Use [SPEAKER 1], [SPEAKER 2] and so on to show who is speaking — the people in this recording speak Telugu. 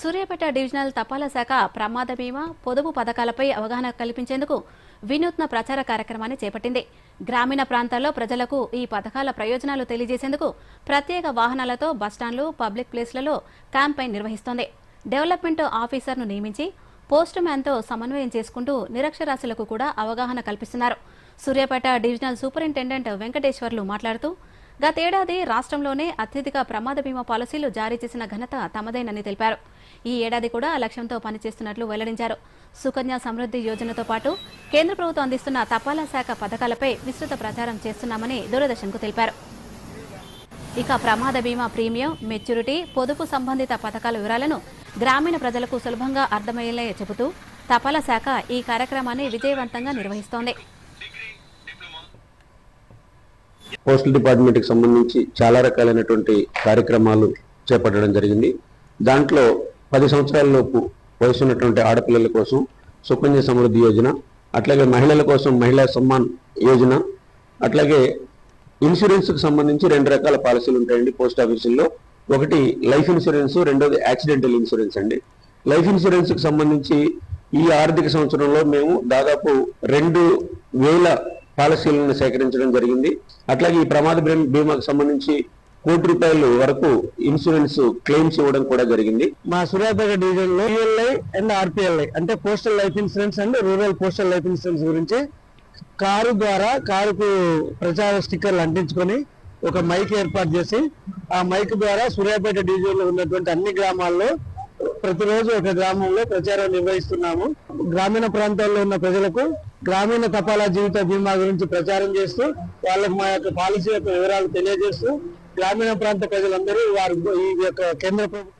[SPEAKER 1] సూర్యాపేట డివిజనల్ తపాలా శాఖ ప్రమాద బీమా పొదుపు పథకాలపై అవగాహన కల్పించేందుకు వినూత్న ప్రచార కార్యక్రమాన్ని చేపట్టింది. గ్రామీణ ప్రాంతాల్లో ప్రజలకు ఈ పథకాల ప్రయోజనాలు తెలియజేసేందుకు ప్రత్యేక వాహనాలతో బస్టాండ్లు పబ్లిక్ ప్లేస్లలో క్యాంపెయిన్ నిర్వహిస్తోంది. డెవలప్మెంట్ ఆఫీసర్ను నియమించి పోస్ట్ మ్యాన్తో సమన్వయం చేసుకుంటూ నిరక్షరాస్యులకు కూడా అవగాహన కల్పిస్తున్నారు. సూర్యాపేట డివిజనల్ సూపరింటెండెంట్ వెంకటేశ్వర్లు మాట్లాడుతూ గతేడాది రాష్ట్రంలోనే అత్యధిక ప్రమాద బీమా పాలసీలు జారీ చేసిన ఘనత తమదేనని తెలిపారు. ఈ ఏడాది కూడా లక్ష్యంతో పనిచేస్తున్నట్లు వెల్లడించారు. సుకన్య సమృద్ధి యోజనతో పాటు కేంద్ర ప్రభుత్వం అందిస్తున్న తపాలా శాఖ పథకాలపై విస్తృత ప్రచారం చేస్తున్నామని దూరదర్శన్కు తెలిపారు. ఇక ప్రమాద బీమా ప్రీమియం మెచ్యూరిటీ పొదుపు సంబంధిత పథకాల వివరాలను గ్రామీణ ప్రజలకు సులభంగా అర్థమయ్యేలా చెబుతూ తపాలా శాఖ ఈ కార్యక్రమాన్ని విజయవంతంగా నిర్వహిస్తోంది.
[SPEAKER 2] పోస్టల్ డిపార్ట్మెంట్కి సంబంధించి చాలా రకాలైనటువంటి కార్యక్రమాలు చేపట్టడం జరిగింది. దాంట్లో పది సంవత్సరాలలోపు వయసు ఉన్నటువంటి ఆడపిల్లల కోసం సుకన్య సమృద్ధి యోజన అట్లాగే మహిళల కోసం మహిళా సమ్మాన్ యోజన అట్లాగే ఇన్సూరెన్స్కి సంబంధించి రెండు రకాల పాలసీలు ఉంటాయండి పోస్ట్ ఆఫీసుల్లో. ఒకటి లైఫ్ ఇన్సూరెన్స్ రెండోది యాక్సిడెంటల్ ఇన్సూరెన్స్ అండి. లైఫ్ ఇన్సూరెన్స్కి సంబంధించి ఈ ఆర్థిక సంవత్సరంలో మేము దాదాపు రెండు వేల పాలసీలను సేకరించడం జరిగింది. అట్లాగే ఈ ప్రమాద బీమాకు సంబంధించి కోటి రూపాయలు వరకు ఇన్సూరెన్స్ క్లెయిమ్స్ ఇవ్వడం కూడా జరిగింది.
[SPEAKER 3] మా సూర్యాపేట డివిజన్లో పిఎల్ఐ అండ్ ఆర్పిఎల్ఐ అంటే postal life insurance and rural postal life insurance గురించి కారు ద్వారా కారుకు ప్రచార స్టిక్కర్లు అంటించుకొని ఒక మైక్ ఏర్పాటు చేసి ఆ మైక్ ద్వారా సూర్యాపేట డివిజన్లో ఉన్నటువంటి అన్ని గ్రామాల్లో ప్రతిరోజు ఒక గ్రామంలో ప్రచారం నిర్వహిస్తున్నాము. గ్రామీణ ప్రాంతాల్లో ఉన్న ప్రజలకు గ్రామీణ తపాలా జీవిత బీమా గురించి ప్రచారం చేస్తూ వాళ్ళకు మా యొక్క పాలసీ యొక్క వివరాలు తెలియజేస్తూ గ్రామీణ ప్రాంత ప్రజలందరూ వారి ఈ యొక్క కేంద్ర ప్రభుత్వం